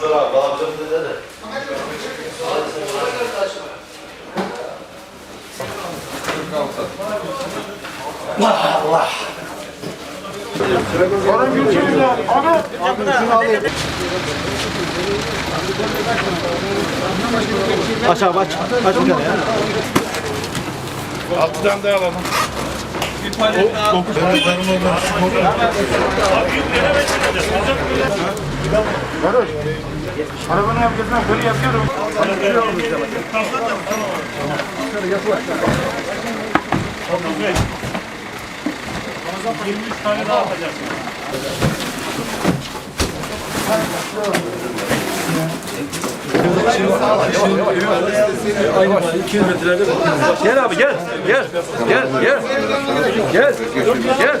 Sıra bağımsız dedi de. Aşağı aç. Aç bir tane ya. Altıdan da alalım. Arabanın arkasına böyle yapıyorum. tane daha atacağız. Gel abi gel. Gel. Gel. Gel. Gel. Gel.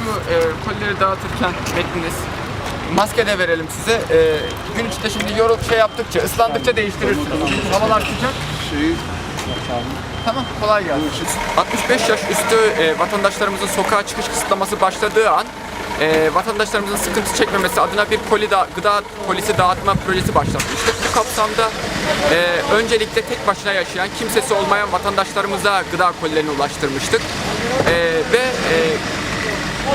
Şu e, kolileri dağıtırken metniniz. Maske de verelim size. E, gün içinde şimdi yorul şey yaptıkça, ıslandıkça değiştirirsiniz. Havalar sıcak. Tamam, kolay gelsin. 65 yaş üstü e, vatandaşlarımızın sokağa çıkış kısıtlaması başladığı an e, vatandaşlarımızın sıkıntı çekmemesi adına bir koli da, gıda polisi dağıtma projesi başlatmıştık. Bu kapsamda e, öncelikle tek başına yaşayan, kimsesi olmayan vatandaşlarımıza gıda kolilerini ulaştırmıştık. E, ve e,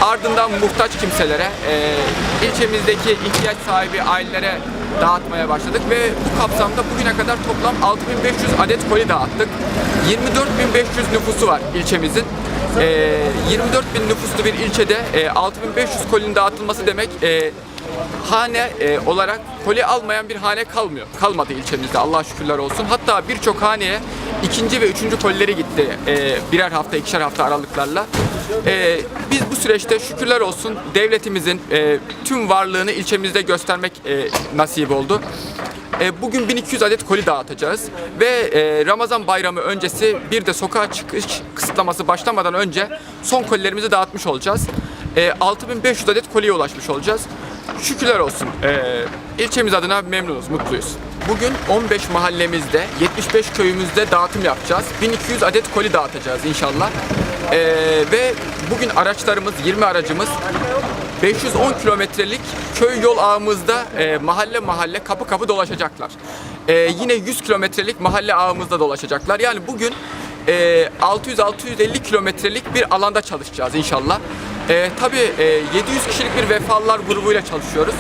Ardından muhtaç kimselere, e, ilçemizdeki ihtiyaç sahibi ailelere dağıtmaya başladık ve bu kapsamda bugüne kadar toplam 6500 adet koli dağıttık. 24500 nüfusu var ilçemizin. E, 24000 nüfuslu bir ilçede e, 6500 kolinin dağıtılması demek e, hane e, olarak koli almayan bir hane kalmıyor. Kalmadı ilçemizde Allah'a şükürler olsun. Hatta birçok haneye ikinci ve üçüncü kolileri gitti e, birer hafta, ikişer hafta aralıklarla. E, biz bu süreçte şükürler olsun devletimizin e, tüm varlığını ilçemizde göstermek e, nasip oldu. E, Bugün 1200 adet koli dağıtacağız ve e, Ramazan bayramı öncesi bir de sokağa çıkış kısıtlaması başlamadan önce son kolilerimizi dağıtmış olacağız. E, 6500 adet koliye ulaşmış olacağız. Şükürler olsun. E, ilçemiz adına memnunuz, mutluyuz. Bugün 15 mahallemizde, 75 köyümüzde dağıtım yapacağız. 1200 adet koli dağıtacağız inşallah. E, ve bugün araçlarımız, 20 aracımız 510 kilometrelik köy yol ağımızda e, mahalle mahalle kapı kapı dolaşacaklar. E, yine 100 kilometrelik mahalle ağımızda dolaşacaklar. Yani bugün e, 600-650 kilometrelik bir alanda çalışacağız inşallah. E, tabii e, 700 kişilik bir vefalılar grubuyla çalışıyoruz.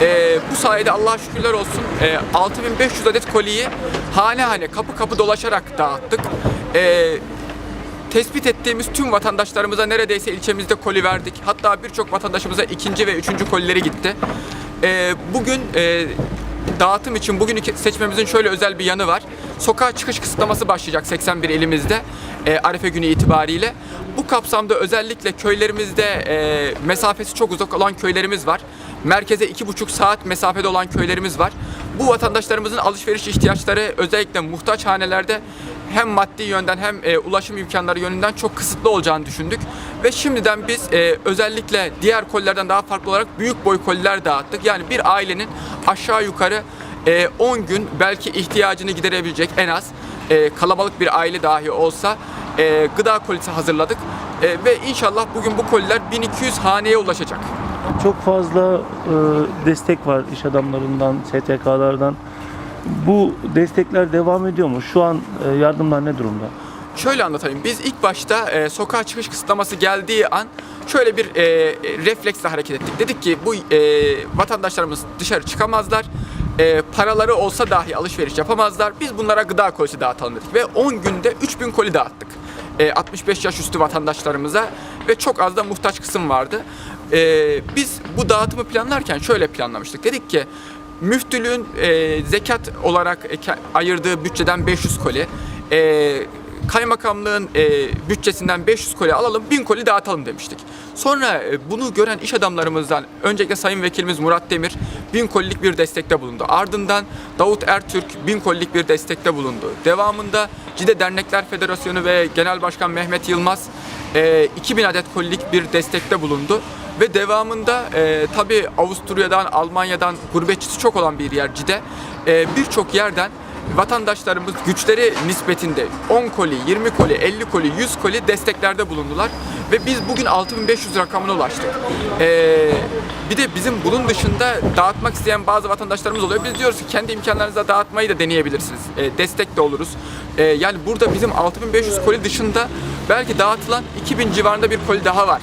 E, bu sayede Allah'a şükürler olsun e, 6500 adet koliyi hane hane kapı kapı dolaşarak dağıttık. E, tespit ettiğimiz tüm vatandaşlarımıza neredeyse ilçemizde koli verdik. Hatta birçok vatandaşımıza ikinci ve üçüncü kolileri gitti. Ee, bugün e, dağıtım için bugünkü seçmemizin şöyle özel bir yanı var. Sokağa çıkış kısıtlaması başlayacak 81 ilimizde e, Arife günü itibariyle. Bu kapsamda özellikle köylerimizde e, mesafesi çok uzak olan köylerimiz var. Merkeze iki buçuk saat mesafede olan köylerimiz var. Bu vatandaşlarımızın alışveriş ihtiyaçları özellikle muhtaç hanelerde hem maddi yönden hem e, ulaşım imkanları yönünden çok kısıtlı olacağını düşündük. Ve şimdiden biz e, özellikle diğer kolilerden daha farklı olarak büyük boy koliler dağıttık. Yani bir ailenin aşağı yukarı e, 10 gün belki ihtiyacını giderebilecek en az e, kalabalık bir aile dahi olsa e, gıda kolisi hazırladık. E, ve inşallah bugün bu koliler 1200 haneye ulaşacak. Çok fazla e, destek var iş adamlarından, STK'lardan. Bu destekler devam ediyor mu? Şu an e, yardımlar ne durumda? Şöyle anlatayım. Biz ilk başta e, sokağa çıkış kısıtlaması geldiği an şöyle bir e, refleksle hareket ettik. Dedik ki bu e, vatandaşlarımız dışarı çıkamazlar. E, paraları olsa dahi alışveriş yapamazlar. Biz bunlara gıda kolisi dağıtalım dedik. Ve 10 günde 3000 koli dağıttık. E, 65 yaş üstü vatandaşlarımıza ve çok az da muhtaç kısım vardı. E, biz bu dağıtımı planlarken şöyle planlamıştık. Dedik ki müftülüğün e, zekat olarak e, ayırdığı bütçeden 500 koli, e, kaymakamlığın e, bütçesinden 500 koli alalım 1000 koli dağıtalım demiştik. Sonra e, bunu gören iş adamlarımızdan öncelikle Sayın Vekilimiz Murat Demir 1000 kolilik bir destekte bulundu. Ardından Davut Ertürk 1000 kolilik bir destekte bulundu. Devamında Cide Dernekler Federasyonu ve Genel Başkan Mehmet Yılmaz e, 2000 adet kolilik bir destekte bulundu. Ve devamında e, tabi Avusturya'dan, Almanya'dan gurbetçisi çok olan bir yer Cide. E, Birçok yerden vatandaşlarımız güçleri nispetinde 10 koli, 20 koli, 50 koli, 100 koli desteklerde bulundular. Ve biz bugün 6500 rakamına ulaştık. E, bir de bizim bunun dışında dağıtmak isteyen bazı vatandaşlarımız oluyor. Biz diyoruz ki kendi imkanlarınızla dağıtmayı da deneyebilirsiniz. E, destek de oluruz. E, yani burada bizim 6500 koli dışında belki dağıtılan 2000 civarında bir koli daha var.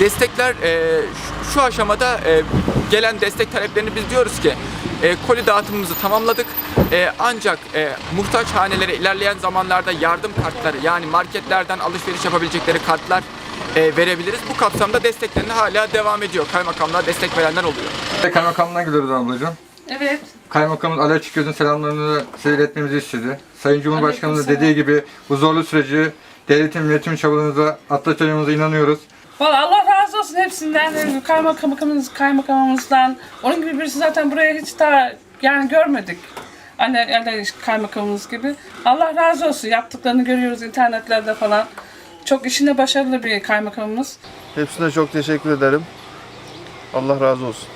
Destekler e, şu aşamada e, gelen destek taleplerini biz diyoruz ki e, koli dağıtımımızı tamamladık. E, ancak e, muhtaç hanelere ilerleyen zamanlarda yardım kartları yani marketlerden alışveriş yapabilecekleri kartlar e, verebiliriz. Bu kapsamda desteklerini hala devam ediyor. Kaymakamlığa destek verenler oluyor. Kaymakamdan geliyoruz ablacığım. Evet. Kaymakamımız Ali Açıkgöz'ün selamlarını size iletmemizi istedi. Sayın Cumhurbaşkanımız dediği gibi bu zorlu süreci devletin milletin çabalarınıza atlatacağımıza inanıyoruz. Valla Allah razı olsun hepsinden. Kaymakamımız, kaymakamımızdan. Onun gibi birisi zaten buraya hiç daha yani görmedik. Anne, anne kaymakamımız gibi. Allah razı olsun. Yaptıklarını görüyoruz internetlerde falan. Çok işinde başarılı bir kaymakamımız. Hepsine çok teşekkür ederim. Allah razı olsun.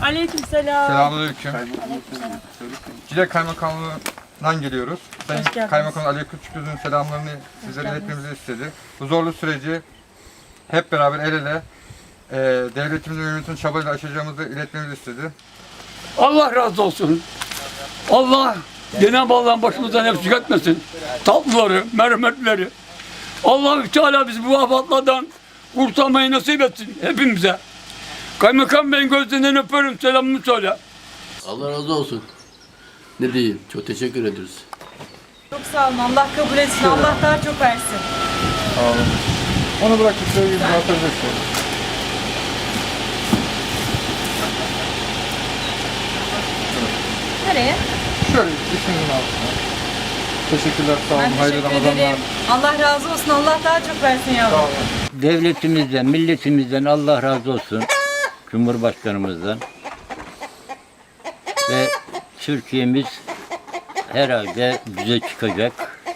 Aleykümselam. Selamünaleyküm. Cile Kaymakamlığından geliyoruz. Sayın geldiniz. Kaymakam Ali Açıkgöz'ün selamlarını sizlere iletmemizi istedi. Bu zorlu süreci hep beraber el ele e, devletimizin ve yönetimin çabalarıyla aşacağımızı iletmemizi istedi. Allah razı olsun. Allah Cenab-ı Allah'ın başımızdan eksik etmesin. Tatlıları, merhametleri. Allah Teala bizi bu afatlardan kurtarmayı nasip etsin hepimize. Kaymakam Bey'in gözlerinden öperim, selamımı söyle. Allah razı olsun. Ne diyeyim? Çok teşekkür ederiz. Çok sağ olun. Allah kabul etsin. Allah daha çok versin. Onu bırakıp sevgili hatırlayacaksın. Nereye? Şöyle isminin altına. Teşekkürler, sağ olun. Ben Hayırlı teşekkür Ramazanlar. ederim. Allah razı olsun. Allah daha çok versin yavrum. devletimizden, milletimizden Allah razı olsun. Cumhurbaşkanımızdan. Ve Türkiye'miz herhalde düze çıkacak.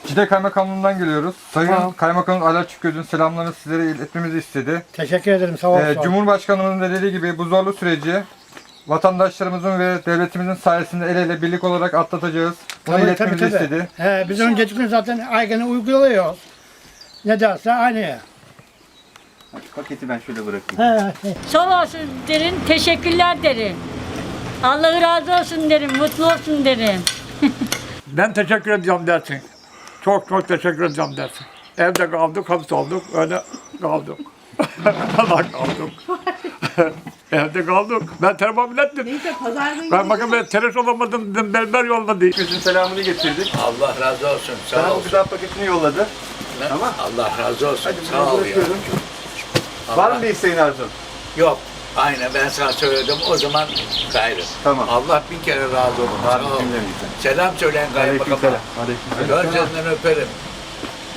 Cide Kaymakamlığından geliyoruz. Sayın Kaymakamımız Ali Açıkgöz'ün selamlarını sizlere iletmemizi istedi. Teşekkür ederim. Sağ ol. Ee, Cumhurbaşkanımızın da dediği gibi bu zorlu süreci vatandaşlarımızın ve devletimizin sayesinde el ele birlik olarak atlatacağız. Bunu Tabii, iletmemizi tabii, tabii. istedi. He, biz öncelikle zaten aynı uyguluyoruz. Ne derse aynı. Paketi ben şöyle bırakayım. He, Sağ olsun derim. Teşekkürler derim. Allah razı olsun derim. Mutlu olsun derim. Ben teşekkür ediyorum dersin. Çok çok teşekkür ediyorum dersin. Evde kaldık, hapis olduk, öyle kaldık. Allah kaldık. Evde kaldık. Ben termomil ettim. Ben bakın ben tereş olamadım dedim, berber yolladı. Bizim selamını getirdik. Allah razı olsun. Sana Sağ bu ol. gıda paketini yolladı. Tamam. Allah razı olsun. Hadi Sağ ol ya. bırakıyorum. Var mı bir isteğin Arzun? Yok. Aynen ben sana söyledim. O zaman gayrı. Tamam. Allah bin kere razı olsun. Sağ ol. Selam söyleyin kaymakama. Aleykümselam. Aleykümselam. Gözlerinden öperim.